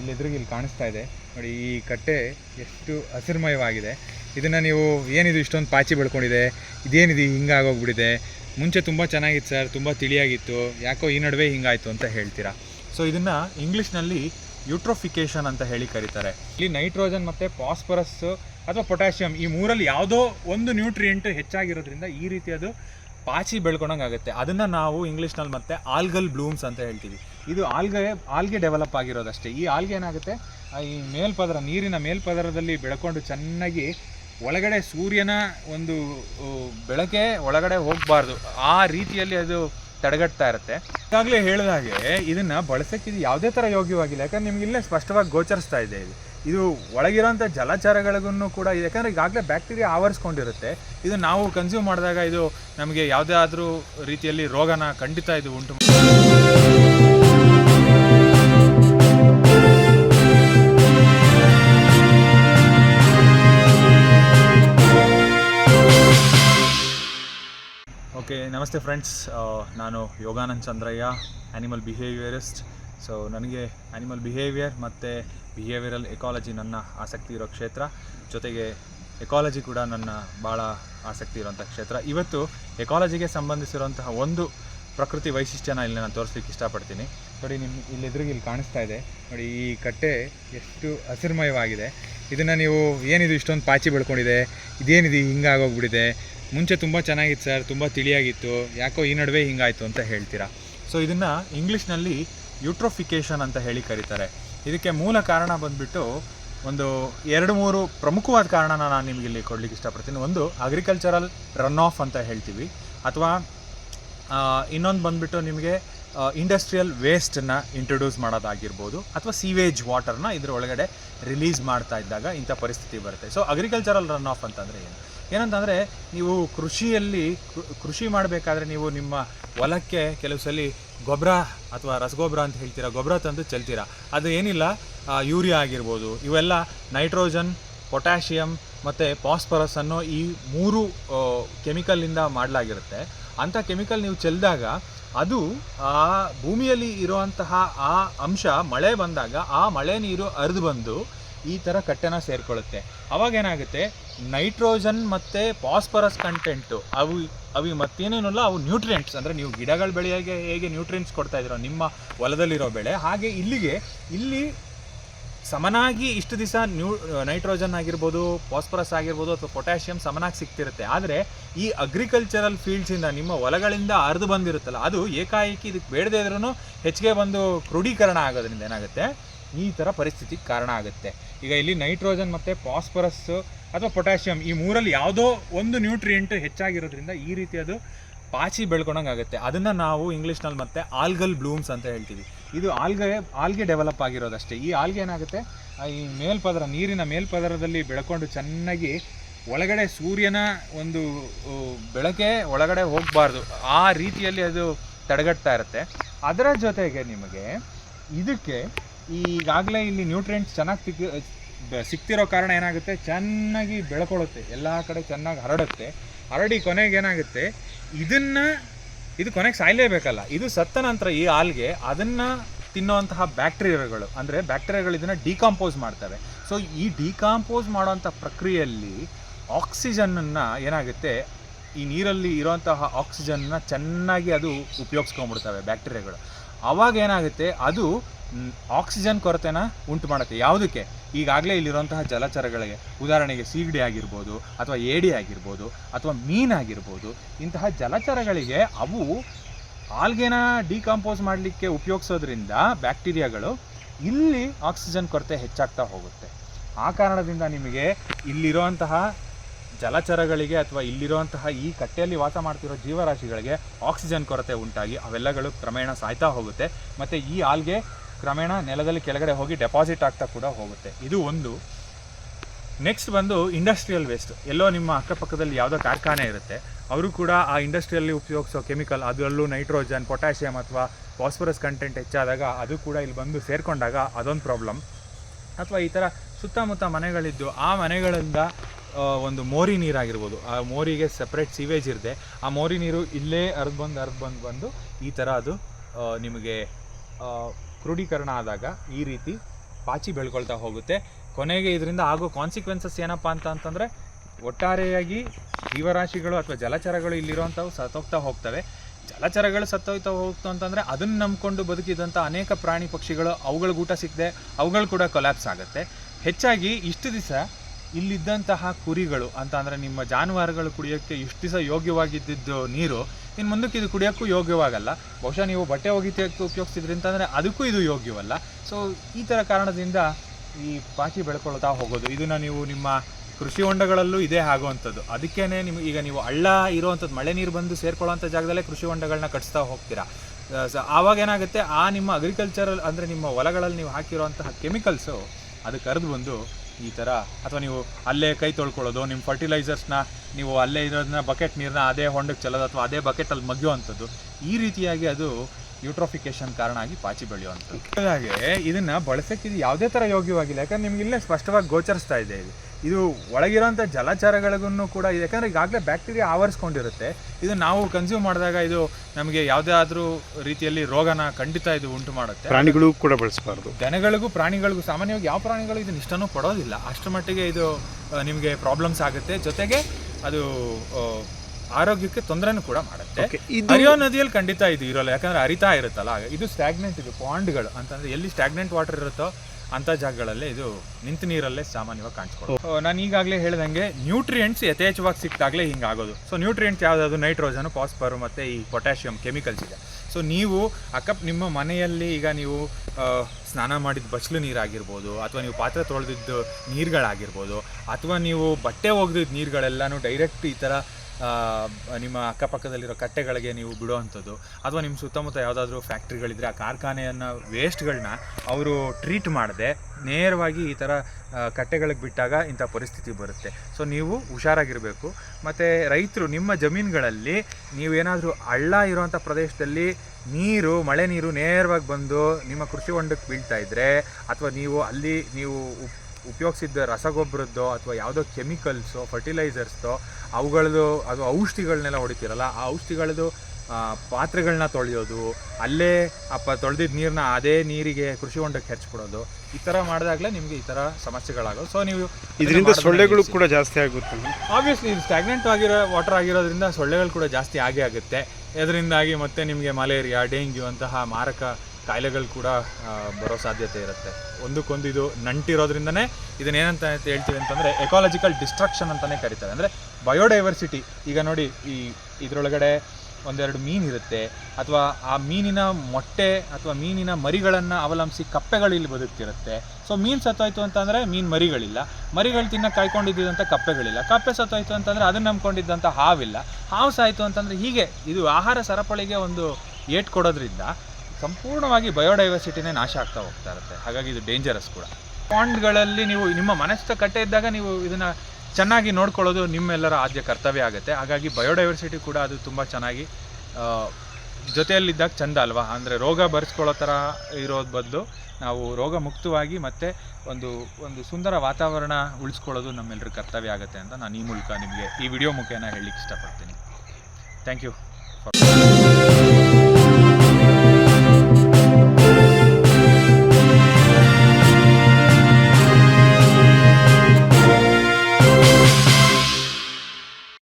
ಇಲ್ಲಿ ಎದುರಿಗೆ ಇಲ್ಲಿ ಕಾಣಿಸ್ತಾ ಇದೆ. ನೋಡಿ, ಈ ಕಟ್ಟೆ ಎಷ್ಟು ಹಸಿರುಮಯವಾಗಿದೆ. ಇದನ್ನು ನೀವು ಏನಿದು ಇಷ್ಟೊಂದು ಪಾಚಿ ಬೆಳ್ಕೊಂಡಿದೆ, ಇದೇನಿದು ಹಿಂಗಾಗೋಗ್ಬಿಟ್ಟಿದೆ. ಮುಂಚೆ ತುಂಬ ಚೆನ್ನಾಗಿತ್ತು ಸರ್, ತುಂಬ ತಿಳಿಯಾಗಿತ್ತು. ಯಾಕೋ ಈ ನಡುವೆ ಹಿಂಗಾಯಿತು ಅಂತ ಹೇಳ್ತೀರಾ? ಸೊ ಇದನ್ನು ಇಂಗ್ಲೀಷ್ನಲ್ಲಿ ಯೂಟ್ರೋಫಿಕೇಶನ್ ಅಂತ ಹೇಳಿ ಕರೀತಾರೆ. ಇಲ್ಲಿ ನೈಟ್ರೋಜನ್ ಮತ್ತು ಫಾಸ್ಫರಸ್ ಅಥವಾ ಪೊಟ್ಯಾಷಿಯಂ ಈ ಮೂರಲ್ಲಿ ಯಾವುದೋ ಒಂದು ನ್ಯೂಟ್ರಿಯೆಂಟ್ ಹೆಚ್ಚಾಗಿರೋದ್ರಿಂದ ಈ ರೀತಿ ಅದು ಪಾಚಿ ಬೆಳ್ಕೊಂಡಂಗೆ ಆಗುತ್ತೆ ಅದನ್ನು ನಾವು ಇಂಗ್ಲೀಷ್ನಲ್ಲಿ ಮತ್ತೆ ಆಲ್ಗಲ್ ಬ್ಲೂಮ್ಸ್ ಅಂತ ಹೇಳ್ತೀವಿ. ಇದು ಆಲ್ಗೆ ಆಲ್ಗೆ ಡೆವಲಪ್ ಆಗಿರೋದಷ್ಟೇ. ಈ ಆಲ್ಗೆ ಏನಾಗುತ್ತೆ? ಈ ಮೇಲ್ಪದರ, ನೀರಿನ ಮೇಲ್ಪದರದಲ್ಲಿ ಬೆಳ್ಕೊಂಡು ಚೆನ್ನಾಗಿ ಒಳಗಡೆ ಸೂರ್ಯನ ಒಂದು ಬೆಳಕೆ ಒಳಗಡೆ ಹೋಗಬಾರ್ದು. ಆ ರೀತಿಯಲ್ಲಿ ಅದು ತಡೆಗಟ್ತಾ ಇರುತ್ತೆ. ಈಗಾಗಲೇ ಹೇಳಿದ ಹಾಗೆ ಇದನ್ನು ಬಳಸೋಕ್ಕೆ ಇದು ಯಾವುದೇ ಥರ ಯೋಗ್ಯವಾಗಿಲ್ಲ. ಯಾಕಂದ್ರೆ ನಿಮ್ಗೆ ಇಲ್ಲೇ ಸ್ಪಷ್ಟವಾಗಿ ಗೋಚರಿಸ್ತಾ ಇದೆ ಇದು. ಇದು ಒಳಗಿರೋಂಥ ಜಲಚರಗಳಿಗೂ ಕೂಡ ಯಾಕಂದರೆ ಈಗಾಗಲೇ ಬ್ಯಾಕ್ಟೀರಿಯಾ ಆವರಿಸ್ಕೊಂಡಿರುತ್ತೆ. ಇದು ನಾವು ಕನ್ಸ್ಯೂಮ್ ಮಾಡಿದಾಗ ಇದು ನಮಗೆ ಯಾವುದೇ ಆದರೂ ರೀತಿಯಲ್ಲಿ ರೋಗನ ಖಂಡಿತ ಇದು ಉಂಟು ಓಕೆ, ನಮಸ್ತೆ ಫ್ರೆಂಡ್ಸ್. ನಾನು Yoganand Chandrayya animal behaviourist so ನನಗೆ ಆ್ಯನಿಮಲ್ ಬಿಹೇವಿಯರ್ ಮತ್ತು ಬಿಹೇವಿಯರಲ್ ಎಕಾಲಜಿ ನನ್ನ ಆಸಕ್ತಿ ಇರೋ ಕ್ಷೇತ್ರ. ಜೊತೆಗೆ ಎಕಾಲಜಿ ಕೂಡ ನನ್ನ ಭಾಳ ಆಸಕ್ತಿ ಇರುವಂಥ ಕ್ಷೇತ್ರ. ಇವತ್ತು ಎಕಾಲಜಿಗೆ ಸಂಬಂಧಿಸಿರುವಂತಹ ಒಂದು ಪ್ರಕೃತಿ ವೈಶಿಷ್ಟ್ಯನ ಇಲ್ಲಿ ನಾನು ತೋರಿಸ್ಲಿಕ್ಕೆ ಇಷ್ಟಪಡ್ತೀನಿ. ನೋಡಿ ನಿಮ್ಮ ಇಲ್ಲಿ ಎದುರಿಗೆ ಇಲ್ಲಿ ಕಾಣಿಸ್ತಾ ಇದೆ. ನೋಡಿ, ಈ ಕಟ್ಟೆ ಎಷ್ಟು ಹಸಿರುಮಯವಾಗಿದೆ. ಇದನ್ನು ನೀವು ಏನಿದು ಇಷ್ಟೊಂದು ಪಾಚಿ ಬೆಳ್ಕೊಂಡಿದೆ, ಇದೇನಿದು ಹಿಂಗಾಗೋಗ್ಬಿಟ್ಟಿದೆ ಮುಂಚೆ ತುಂಬ ಚೆನ್ನಾಗಿತ್ತು ಸರ್, ತುಂಬ ತಿಳಿಯಾಗಿತ್ತು. ಯಾಕೋ ಈ ನಡುವೆ ಹಿಂಗಾಯಿತು ಅಂತ ಹೇಳ್ತೀರಾ? ಸೊ ಇದನ್ನು ಇಂಗ್ಲೀಷ್ನಲ್ಲಿ ಯೂಟ್ರೋಫಿಕೇಶನ್ ಅಂತ ಹೇಳಿ ಕರೀತಾರೆ. ಇದಕ್ಕೆ ಮೂಲ ಕಾರಣ ಬಂದ್ಬಿಟ್ಟು ಒಂದು ಎರಡು ಮೂರು ಪ್ರಮುಖವಾದ ಕಾರಣನ ನಾನು ನಿಮಗೆ ಇಲ್ಲಿ ಕೊಡ್ಲಿಕ್ಕೆ ಇಷ್ಟಪಡ್ತೀನಿ. ಒಂದು ಅಗ್ರಿಕಲ್ಚರಲ್ ರನ್ ಆಫ್ ಅಂತ ಹೇಳ್ತೀವಿ. ಅಥವಾ ಇನ್ನೊಂದು ಬಂದುಬಿಟ್ಟು ನಿಮಗೆ ಇಂಡಸ್ಟ್ರಿಯಲ್ ವೇಸ್ಟನ್ನು ಇಂಟ್ರೊಡ್ಯೂಸ್ ಮಾಡೋದಾಗಿರ್ಬೋದು. ಅಥವಾ ಸೀವೇಜ್ ವಾಟರ್ನ ಇದರ ಒಳಗಡೆ ರಿಲೀಸ್ ಮಾಡ್ತಾ ಇದ್ದಾಗ ಇಂಥ ಪರಿಸ್ಥಿತಿ ಬರುತ್ತೆ. ಸೊ ಅಗ್ರಿಕಲ್ಚರಲ್ ರನ್ ಆಫ್ ಅಂತಂದರೆ ಏನು? ಏನಂತಂದರೆ, ನೀವು ಕೃಷಿಯಲ್ಲಿ ಕೃಷಿ ಮಾಡಬೇಕಾದ್ರೆ ನೀವು ನಿಮ್ಮ ಹೊಲಕ್ಕೆ ಕೆಲವು ಸಲ ಗೊಬ್ಬರ ಅಥವಾ ರಸಗೊಬ್ಬರ ಅಂತ ಹೇಳ್ತೀರಾ ಗೊಬ್ಬರ ತಂದು ಚೆಲ್ತೀರಾ? ಅದು ಏನಿಲ್ಲ ಯೂರಿಯಾ ಆಗಿರ್ಬೋದು. ಇವೆಲ್ಲ ನೈಟ್ರೋಜನ್ ಪೊಟ್ಯಾಷಿಯಮ್ ಮತ್ತು ಫಾಸ್ಫರಸ್ ಅನ್ನೋ ಈ ಮೂರು ಕೆಮಿಕಲ್ನಿಂದ ಮಾಡಲಾಗಿರುತ್ತೆ. ಅಂಥ ಕೆಮಿಕಲ್ ನೀವು ಚೆಲ್ಲಿದಾಗ ಅದು ಆ ಭೂಮಿಯಲ್ಲಿ ಇರುವಂತಹ ಆ ಅಂಶ ಮಳೆ ಬಂದಾಗ, ಆ ಮಳೆ ನೀರು ಹರಿದು ಬಂದು ಈ ಥರ ಕಟ್ಟೆನ ಸೇರಿಕೊಳ್ಳುತ್ತೆ. ಅವಾಗ ಏನಾಗುತ್ತೆ? ನೈಟ್ರೋಜನ್ ಮತ್ತು ಫಾಸ್ಫರಸ್ ಕಂಟೆಂಟು, ಅವು ಅವು ಮತ್ತೇನೇನಲ್ಲ, ಅವು ನ್ಯೂಟ್ರಿಯೆಂಟ್ಸ್. ಅಂದರೆ ನೀವು ಗಿಡಗಳ ಬೆಳೆಯಾಗೆ ಹೇಗೆ ನ್ಯೂಟ್ರಿಯೆಂಟ್ಸ್ ಕೊಡ್ತಾ ಇದ್ದೀರೋ, ನಿಮ್ಮ ಹೊಲದಲ್ಲಿರೋ ಬೆಳೆ. ಹಾಗೆ ಇಲ್ಲಿಗೆ, ಇಲ್ಲಿ ಸಮನಾಗಿ ಇಷ್ಟು ದಿವಸ ನ್ಯೂ, ನೈಟ್ರೋಜನ್ ಆಗಿರ್ಬೋದು, ಫಾಸ್ಫರಸ್ ಆಗಿರ್ಬೋದು ಅಥವಾ ಪೊಟ್ಯಾಷಿಯಂ ಸಮನಾಗಿ ಸಿಗ್ತಿರುತ್ತೆ. ಆದರೆ ಈ ಅಗ್ರಿಕಲ್ಚರಲ್ ಫೀಲ್ಡ್ಸಿಂದ, ನಿಮ್ಮ ಹೊಲಗಳಿಂದ ಹರಿದು ಬಂದಿರುತ್ತಲ್ಲ, ಅದು ಏಕಾಏಕಿ ಇದಕ್ಕೆ ಬೇಡದೇ ಇದ್ರೂ ಹೆಚ್ಚಿಗೆ ಬಂದು ಕ್ರೋಢೀಕರಣ ಆಗೋದ್ರಿಂದ ಏನಾಗುತ್ತೆ? ಈ ಥರ ಪರಿಸ್ಥಿತಿಗೆ ಕಾರಣ ಆಗುತ್ತೆ. ಈಗ ಇಲ್ಲಿ ನೈಟ್ರೋಜನ್ ಮತ್ತು ಫಾಸ್ಫರಸ್ ಅಥವಾ ಪೊಟ್ಯಾಷಿಯಂ ಈ ಮೂರಲ್ಲಿ ಯಾವುದೋ ಒಂದು ನ್ಯೂಟ್ರಿಯೆಂಟ್ ಹೆಚ್ಚಾಗಿರೋದ್ರಿಂದ ಈ ರೀತಿ ಅದು ಪಾಚಿ ಬೆಳ್ಕೊಂಡಂಗೆ ಆಗುತ್ತೆ. ಅದನ್ನು ನಾವು ಇಂಗ್ಲೀಷ್ನಲ್ಲಿ ಮತ್ತೆ ಆಲ್ಗಲ್ ಬ್ಲೂಮ್ಸ್ ಅಂತ ಹೇಳ್ತೀವಿ. ಇದು ಆಲ್ಗೆ ಆಲ್ಗೆ ಡೆವಲಪ್ ಆಗಿರೋದಷ್ಟೇ. ಈ ಆಲ್ಗೆ ಏನಾಗುತ್ತೆ? ಈ ಮೇಲ್ಪದರ, ನೀರಿನ ಮೇಲ್ಪದರದಲ್ಲಿ ಬೆಳ್ಕೊಂಡು ಚೆನ್ನಾಗಿ ಒಳಗಡೆ ಸೂರ್ಯನ ಒಂದು ಬೆಳಕೆ ಒಳಗಡೆ ಹೋಗಬಾರ್ದು. ಆ ರೀತಿಯಲ್ಲಿ ಅದು ತಡೆಗಟ್ತಾ ಇರುತ್ತೆ. ಅದರ ಜೊತೆಗೆ ನಿಮಗೆ ಇದಕ್ಕೆ ಈಗಾಗಲೇ ಇಲ್ಲಿ ನ್ಯೂಟ್ರಿಯೆಂಟ್ಸ್ ಚೆನ್ನಾಗಿ ಸಿಗ್ತಿರೋ ಕಾರಣ ಏನಾಗುತ್ತೆ? ಚೆನ್ನಾಗಿ ಬೆಳ್ಕೊಳ್ಳುತ್ತೆ. ಎಲ್ಲ ಕಡೆ ಚೆನ್ನಾಗಿ ಹರಡುತ್ತೆ. ಹರಡಿ ಕೊನೆಗೆ ಏನಾಗುತ್ತೆ? ಇದನ್ನು ಇದು ಕೊನೆಗೆ ಸಾಯಲೇಬೇಕಲ್ಲ. ಇದು ಸತ್ತ ನಂತರ ಈ ಆಲ್ಗೆ ಅದನ್ನು ತಿನ್ನುವಂತಹ ಬ್ಯಾಕ್ಟೀರಿಯಾಗಳು, ಅಂದರೆ ಬ್ಯಾಕ್ಟೀರಿಯಾಗಳು ಇದನ್ನು ಡಿಕಾಂಪೋಸ್ ಮಾಡ್ತವೆ. ಸೊ ಈ ಡಿಕಾಂಪೋಸ್ ಮಾಡುವಂಥ ಪ್ರಕ್ರಿಯೆಯಲ್ಲಿ ಆಕ್ಸಿಜನನ್ನು ಏನಾಗುತ್ತೆ? ಈ ನೀರಲ್ಲಿ ಇರುವಂತಹ ಆಕ್ಸಿಜನ್ನ ಚೆನ್ನಾಗಿ ಅದು ಉಪಯೋಗಿಸ್ಕೊಂಡ್ಬಿಡ್ತವೆ ಬ್ಯಾಕ್ಟೀರಿಯಾಗಳು. ಅವಾಗ ಏನಾಗುತ್ತೆ? ಅದು ಆಕ್ಸಿಜನ್ ಕೊರತೆನ ಉಂಟು ಮಾಡುತ್ತೆ. ಯಾವುದಕ್ಕೆ? ಈಗಾಗಲೇ ಇಲ್ಲಿರುವಂತಹ ಜಲಚರಗಳಿಗೆ, ಉದಾಹರಣೆಗೆ ಸೀಗಡಿ ಆಗಿರ್ಬೋದು ಅಥವಾ ಏಡಿ ಆಗಿರ್ಬೋದು ಅಥವಾ ಮೀನಾಗಿರ್ಬೋದು ಇಂತಹ ಜಲಚರಗಳಿಗೆ ಅವು ಆಲ್ಗೆನ ಡಿಕಾಂಪೋಸ್ ಮಾಡಲಿಕ್ಕೆ ಉಪಯೋಗಿಸೋದ್ರಿಂದ ಬ್ಯಾಕ್ಟೀರಿಯಾಗಳು ಇಲ್ಲಿ ಆಕ್ಸಿಜನ್ ಕೊರತೆ ಹೆಚ್ಚಾಗ್ತಾ ಹೋಗುತ್ತೆ. ಆ ಕಾರಣದಿಂದ ನಿಮಗೆ ಇಲ್ಲಿರುವಂತಹ ಜಲಚರಗಳಿಗೆ ಅಥವಾ ಇಲ್ಲಿರುವಂತಹ ಈ ಕಟ್ಟೆಯಲ್ಲಿ ವಾಸ ಮಾಡ್ತಿರೋ ಜೀವರಾಶಿಗಳಿಗೆ ಆಕ್ಸಿಜನ್ ಕೊರತೆ ಉಂಟಾಗಿ ಅವೆಲ್ಲಗಳು ಕ್ರಮೇಣ ಸಾಯ್ತಾ ಹೋಗುತ್ತೆ. ಮತ್ತು ಈ ಆಲ್ಗೆ ಕ್ರಮೇಣ ನೆಲದಲ್ಲಿ ಕೆಳಗಡೆ ಹೋಗಿ ಡೆಪಾಸಿಟ್ ಆಗ್ತಾ ಕೂಡ ಹೋಗುತ್ತೆ. ಇದು ಒಂದು. ನೆಕ್ಸ್ಟ್ ಬಂದು ಇಂಡಸ್ಟ್ರಿಯಲ್ ವೇಸ್ಟ್ ಎಲ್ಲೋ ನಿಮ್ಮ ಅಕ್ಕಪಕ್ಕದಲ್ಲಿ ಯಾವುದೋ ಕಾರ್ಖಾನೆ ಇರುತ್ತೆ. ಅವರು ಕೂಡ ಆ ಇಂಡಸ್ಟ್ರಿಯಲ್ಲಿ ಉಪಯೋಗಿಸೋ ಕೆಮಿಕಲ್ ಅದರಲ್ಲೂ ನೈಟ್ರೋಜನ್ ಪೊಟ್ಯಾಷಿಯಮ್ ಅಥವಾ ಫಾಸ್ಫರಸ್ ಕಂಟೆಂಟ್ ಹೆಚ್ಚಾದಾಗ ಅದು ಕೂಡ ಇಲ್ಲಿ ಬಂದು ಸೇರಿಕೊಂಡಾಗ ಅದೊಂದು ಪ್ರಾಬ್ಲಮ್ ಅಥವಾ ಈ ಥರ ಸುತ್ತಮುತ್ತ ಮನೆಗಳಿದ್ದು, ಆ ಮನೆಗಳಿಂದ ಒಂದು ಮೋರಿ ನೀರಾಗಿರ್ಬೋದು. ಆ ಮೋರಿಗೆ ಸಪ್ರೇಟ್ ಸೀವೇಜ್ ಇರದೆ. ಆ ಮೋರಿ ನೀರು ಇಲ್ಲೇ ಅರ್ದು ಬಂದು ಅರ್ದು ಬಂದು ಬಂದು ಈ ಥರ ಅದು ನಿಮಗೆ ಕ್ರೋಢೀಕರಣ ಆದಾಗ ಈ ರೀತಿ ಪಾಚಿ ಬೆಳ್ಕೊಳ್ತಾ ಹೋಗುತ್ತೆ. ಕೊನೆಗೆ ಇದರಿಂದ ಆಗೋ ಕಾನ್ಸಿಕ್ವೆನ್ಸಸ್ ಏನಪ್ಪ ಅಂತ ಅಂತಂದರೆ ಒಟ್ಟಾರೆಯಾಗಿ ಜೀವರಾಶಿಗಳು ಅಥವಾ ಜಲಚರಗಳು ಇಲ್ಲಿರುವಂಥವು ಸತ್ತೋಗ್ತಾ ಹೋಗ್ತವೆ. ಜಲಚರಗಳು ಸತ್ತೋಗ್ತಾ ಹೋಗ್ತು ಅಂತಂದರೆ ಅದನ್ನು ನಂಬಿಕೊಂಡು ಬದುಕಿದಂಥ ಅನೇಕ ಪ್ರಾಣಿ ಪಕ್ಷಿಗಳು ಅವುಗಳ ಊಟ ಸಿಗದೆ ಅವುಗಳು ಕೂಡ ಕೊಲ್ಯಾಪ್ಸ್ ಆಗುತ್ತೆ. ಹೆಚ್ಚಾಗಿ ಇಷ್ಟು ದಿವಸ ಇಲ್ಲಿದ್ದಂತಹ ಕುರಿಗಳು ಅಂತ ನಿಮ್ಮ ಜಾನುವಾರುಗಳು ಕುಡಿಯೋಕ್ಕೆ ಇಷ್ಟು ದಿವಸ ಯೋಗ್ಯವಾಗಿದ್ದಿದ್ದು ನೀರು ಇನ್ನು ಮುಂದಕ್ಕೆ ಇದು ಕುಡಿಯೋಕ್ಕೂ ಯೋಗ್ಯವಾಗಲ್ಲ. ಬಹುಶಃ ನೀವು ಬಟ್ಟೆ ಒಗಿತಕ್ಕೆ ಉಪಯೋಗಿಸಿದ್ರಿ ಅಂತಂದರೆ ಅದಕ್ಕೂ ಇದು ಯೋಗ್ಯವಲ್ಲ. ಸೊ ಈ ಥರ ಕಾರಣದಿಂದ ಈ ಪಾಚಿ ಬೆಳ್ಕೊಳ್ತಾ ಹೋಗೋದು. ಇದನ್ನು ನೀವು ನಿಮ್ಮ ಕೃಷಿ ಹೊಂಡಗಳಲ್ಲೂ ಇದೇ ಆಗುವಂಥದ್ದು. ಅದಕ್ಕೇನೆ ನಿಮ್ಗೆ ಈಗ ನೀವು ಹಳ್ಳ ಇರುವಂಥದ್ದು, ಮಳೆ ನೀರು ಬಂದು ಸೇರ್ಕೊಳ್ಳೋಂಥ ಜಾಗದಲ್ಲೇ ಕೃಷಿ ಹೊಂಡಗಳನ್ನ ಕಟ್ಸ್ತಾ ಹೋಗ್ತೀರಾ? ಆವಾಗ ಏನಾಗುತ್ತೆ, ಆ ನಿಮ್ಮ ಅಗ್ರಿಕಲ್ಚರಲ್ ಅಂದರೆ ನಿಮ್ಮ ಹೊಲಗಳಲ್ಲಿ ನೀವು ಹಾಕಿರುವಂತಹ ಕೆಮಿಕಲ್ಸು ಅದು ಕರೆದು ಬಂದು ಈ ಥರ ಅಥವಾ ನೀವು ಅಲ್ಲೇ ಕೈ ತೊಳ್ಕೊಳ್ಳೋದು ನಿಮ್ಮ ಫರ್ಟಿಲೈಸರ್ಸ್ನ ನೀವು ಅಲ್ಲೇ ಇರೋದನ್ನ ಬಕೆಟ್ ನೀರನ್ನ ಅದೇ ಹೊಂಡಕ್ಕೆ ಚೆಲ್ಲೋದು ಅಥವಾ ಅದೇ ಬಕೆಟಲ್ಲಿ ಮಗ್ಯುವಂಥದ್ದು ಈ ರೀತಿಯಾಗಿ ಅದು ಯೂಟ್ರೋಫಿಕೇಶನ್ ಕಾರಣ ಆಗಿ ಪಾಚಿ ಬೆಳೆಯುವಂಥದ್ದು. ಹಾಗೆ ಇದನ್ನ ಬಳಸಕ್ಕೆ ಇದು ಯಾವುದೇ ಥರ ಯೋಗ್ಯವಾಗಿಲ್ಲ ಯಾಕಂದ್ರೆ ನಿಮ್ಗೆ ಇಲ್ಲೇ ಸ್ಪಷ್ಟವಾಗಿ ಗೋಚರಿಸ್ತಾ ಇದೆ ಇದು. ಇದು ಒಳಗಿರೋಂಥ ಜಲಚರಗಳಿಗೂ ಕೂಡ ಇದೆ. ಯಾಕಂದ್ರೆ ಈಗಾಗಲೇ ಬ್ಯಾಕ್ಟೀರಿಯಾ ಆವರಿಸ್ಕೊಂಡಿರುತ್ತೆ. ಇದು ನಾವು ಕನ್ಸ್ಯೂಮ್ ಮಾಡಿದಾಗ ಇದು ನಮಗೆ ಯಾವುದೇ ಆದರೂ ರೀತಿಯಲ್ಲಿ ರೋಗನ ಖಂಡಿತ ಇದು ಉಂಟು ಮಾಡುತ್ತೆ. ಪ್ರಾಣಿಗಳಿಗೂ ಕೂಡ ಬಳಸಬಾರ್ದು. ದನಗಳಿಗೂ ಪ್ರಾಣಿಗಳಿಗೂ ಸಾಮಾನ್ಯವಾಗಿ ಯಾವ ಪ್ರಾಣಿಗಳು ಇದನ್ನ ಇಷ್ಟನೂ ಕೊಡೋದಿಲ್ಲ ಅಷ್ಟರ ಮಟ್ಟಿಗೆ ಇದು ನಿಮಗೆ ಪ್ರಾಬ್ಲಮ್ಸ್ ಆಗುತ್ತೆ. ಜೊತೆಗೆ ಅದು ಆರೋಗ್ಯಕ್ಕೆ ತೊಂದರೆನೂ ಕೂಡ ಮಾಡುತ್ತೆ. ಹರಿಯೋ ನದಿಯಲ್ಲಿ ಖಂಡಿತ ಇದು ಇರೋಲ್ಲ ಯಾಕಂದ್ರೆ ಹರಿತಾ ಇರುತ್ತಲ್ಲ ಇದು ಸ್ಟ್ಯಾಗ್ನೆಂಟ್ ಇದು ಪಾಂಡ್ಗಳು ಅಂತಂದ್ರೆ ಎಲ್ಲಿ ಸ್ಟ್ಯಾಗ್ನೆಂಟ್ ವಾಟರ್ ಇರುತ್ತೋ ಅಂತ ಜಾಗಗಳಲ್ಲೇ ಇದು ನಿಂತ ನೀರಲ್ಲೇ ಸಾಮಾನ್ಯವಾಗಿ ಕಾಣಿಸ್ಕೊಳ್ಳೋದು. ನಾನು ಈಗಾಗಲೇ ಹೇಳ್ದಂಗೆ ನ್ಯೂಟ್ರಿಯೆಂಟ್ಸ್ ಯಥೇಚ್ಛವಾಗಿ ಸಿಕ್ಕಾಗಲೇ ಹಿಂಗಾಗೋದು. ಸೊ ನ್ಯೂಟ್ರಿಯೆಂಟ್ಸ್ ಯಾವುದಾದ್ರು ನೈಟ್ರೋಜನ್ ಫಾಸ್ಫರ್ ಮತ್ತು ಈ ಪೊಟ್ಯಾಷಿಯಂ ಕೆಮಿಕಲ್ಸ್ ಇದೆ. ಸೊ ನೀವು ಅಕ್ಕ ನಿಮ್ಮ ಮನೆಯಲ್ಲಿ ಈಗ ನೀವು ಸ್ನಾನ ಮಾಡಿದ ಬಚ್ಚಲು ನೀರಾಗಿರ್ಬೋದು ಅಥವಾ ನೀವು ಪಾತ್ರೆ ತೊಳೆದಿದ್ದು ನೀರುಗಳಾಗಿರ್ಬೋದು ಅಥವಾ ನೀವು ಬಟ್ಟೆ ಒಗೆದಿದ್ದ ನೀರುಗಳೆಲ್ಲನೂ ಡೈರೆಕ್ಟ್ ಈ ಥರ ನಿಮ್ಮ ಅಕ್ಕಪಕ್ಕದಲ್ಲಿರೋ ಕಟ್ಟೆಗಳಿಗೆ ನೀವು ಬಿಡುವಂಥದ್ದು, ಅಥವಾ ನಿಮ್ಮ ಸುತ್ತಮುತ್ತ ಯಾವುದಾದ್ರೂ ಫ್ಯಾಕ್ಟ್ರಿಗಳಿದ್ರೆ ಆ ಕಾರ್ಖಾನೆಯನ್ನು ವೇಸ್ಟ್ಗಳನ್ನ ಅವರು ಟ್ರೀಟ್ ಮಾಡದೆ ನೇರವಾಗಿ ಈ ಥರ ಕಟ್ಟೆಗಳಿಗೆ ಬಿಟ್ಟಾಗ ಇಂಥ ಪರಿಸ್ಥಿತಿ ಬರುತ್ತೆ. ಸೊ ನೀವು ಹುಷಾರಾಗಿರಬೇಕು. ಮತ್ತು ರೈತರು ನಿಮ್ಮ ಜಮೀನುಗಳಲ್ಲಿ ನೀವೇನಾದರೂ ಹಳ್ಳ ಇರುವಂಥ ಪ್ರದೇಶದಲ್ಲಿ ನೀರು, ಮಳೆ ನೀರು ನೇರವಾಗಿ ಬಂದು ನಿಮ್ಮ ಕೃಷಿ ಹೊಂಡಕ್ಕೆ ಬೀಳ್ತಾ ಇದ್ದರೆ ಅಥವಾ ನೀವು ಅಲ್ಲಿ ನೀವು ಉಪಯೋಗಿಸಿದ್ದ ರಸಗೊಬ್ಬರದ್ದೋ ಅಥವಾ ಯಾವುದೋ ಕೆಮಿಕಲ್ಸೋ ಫರ್ಟಿಲೈಸರ್ಸ್ದೋ ಅವುಗಳದ್ದು ಅದು ಔಷಧಿಗಳನ್ನೆಲ್ಲ ಹೊಡಿತೀರಲ್ಲ ಆ ಔಷಧಿಗಳದ್ದು ಪಾತ್ರೆಗಳನ್ನ ತೊಳೆಯೋದು ಅಲ್ಲೇ ಅಪ್ಪ ತೊಳೆದಿದ್ದ ನೀರನ್ನ ಅದೇ ನೀರಿಗೆ ಕೃಷಿ ಹೊಂಡಕ್ಕೆ ಹೆಚ್ಚಿಕೊಡೋದು ಈ ಥರ ಮಾಡಿದಾಗಲೇ ನಿಮಗೆ ಈ ಥರ ಸಮಸ್ಯೆಗಳಾಗೋದು. ಸೊ ನೀವು ಇದರಿಂದ ಸೊಳ್ಳೆಗಳು ಕೂಡ ಜಾಸ್ತಿ ಆಗುತ್ತೆ ಆಬ್ವಿಯಸ್ಲಿ ಇದು ಸ್ಟಾಗ್ನೆಂಟ್ ಆಗಿರೋ ವಾಟರ್ ಆಗಿರೋದ್ರಿಂದ ಸೊಳ್ಳೆಗಳು ಕೂಡ ಜಾಸ್ತಿ ಆಗೇ ಆಗುತ್ತೆ. ಇದರಿಂದಾಗಿ ಮತ್ತೆ ನಿಮಗೆ ಮಲೇರಿಯಾ ಡೆಂಗ್ಯೂ ಅಂತಹ ಮಾರಕ ಕಾಯಿಲೆಗಳು ಕೂಡ ಬರೋ ಸಾಧ್ಯತೆ ಇರುತ್ತೆ. ಒಂದಕ್ಕೊಂದು ಇದು ನಂಟಿರೋದ್ರಿಂದನೇ ಇದನ್ನೇನಂತ ಹೇಳ್ತೀವಿ ಅಂತಂದರೆ ಎಕಾಲಜಿಕಲ್ ಡಿಸ್ಟ್ರಕ್ಷನ್ ಅಂತಲೇ ಕರೀತಾರೆ. ಅಂದರೆ ಬಯೋಡೈವರ್ಸಿಟಿ ಈಗ ನೋಡಿ ಈ ಇದರೊಳಗಡೆ ಒಂದೆರಡು ಮೀನು ಇರುತ್ತೆ. ಅಥವಾ ಆ ಮೀನಿನ ಮೊಟ್ಟೆ ಅಥವಾ ಮೀನಿನ ಮರಿಗಳನ್ನು ಅವಲಂಬಿಸಿ ಕಪ್ಪೆಗಳು ಇಲ್ಲಿ ಬದುಕ್ತಿರುತ್ತೆ. ಸೊ ಮೀನು ಸತ್ತೋಯ್ತು ಅಂತಂದರೆ ಮೀನು ಮರಿಗಳಿಲ್ಲ. ಮರಿಗಳು ತಿನ್ನ ಕಾಯ್ಕೊಂಡಿದ್ದಂಥ ಕಪ್ಪೆಗಳಿಲ್ಲ. ಕಪ್ಪೆ ಸತ್ತೋಯ್ತು ಅಂತಂದರೆ ಅದನ್ನು ನಂಬ್ಕೊಂಡಿದ್ದಂಥ ಹಾವಿಲ್ಲ. ಹಾವು ಸಾಯ್ತು ಅಂತಂದರೆ ಹೀಗೆ ಇದು ಆಹಾರ ಸರಪಳಿಗೆ ಒಂದು ಏಟ್ ಕೊಡೋದ್ರಿಂದ ಸಂಪೂರ್ಣವಾಗಿ ಬಯೋಡೈವರ್ಸಿಟಿನೇ ನಾಶ ಆಗ್ತಾ ಹೋಗ್ತಾ ಇರುತ್ತೆ. ಹಾಗಾಗಿ ಇದು ಡೇಂಜರಸ್ ಕೂಡ. ಪಾಂಡ್ಗಳಲ್ಲಿ ನೀವು ನಿಮ್ಮ ಮನಸ್ಸು ಕಟ್ಟೆ ಇದ್ದಾಗ ನೀವು ಇದನ್ನು ಚೆನ್ನಾಗಿ ನೋಡ್ಕೊಳ್ಳೋದು ನಿಮ್ಮೆಲ್ಲರ ಆದ್ಯ ಕರ್ತವ್ಯ ಆಗುತ್ತೆ. ಹಾಗಾಗಿ ಬಯೋಡೈವರ್ಸಿಟಿ ಕೂಡ ಅದು ತುಂಬ ಚೆನ್ನಾಗಿ ಜೊತೆಯಲ್ಲಿದ್ದಾಗ ಚಂದ ಅಲ್ವಾ? ಅಂದರೆ ರೋಗ ಬರೆಸ್ಕೊಳ್ಳೋ ಥರ ಇರೋದು ಬದಲು ನಾವು ರೋಗ ಮುಕ್ತವಾಗಿ ಮತ್ತು ಒಂದು ಒಂದು ಸುಂದರ ವಾತಾವರಣ ಉಳಿಸ್ಕೊಳ್ಳೋದು ನಮ್ಮೆಲ್ಲರ ಕರ್ತವ್ಯ ಆಗುತ್ತೆ ಅಂತ ನಾನು ಈ ಮೂಲಕ ನಿಮಗೆ ಈ ವಿಡಿಯೋ ಮುಖೇನ ಹೇಳಲಿಕ್ಕೆ ಇಷ್ಟಪಡ್ತೀನಿ. Thank you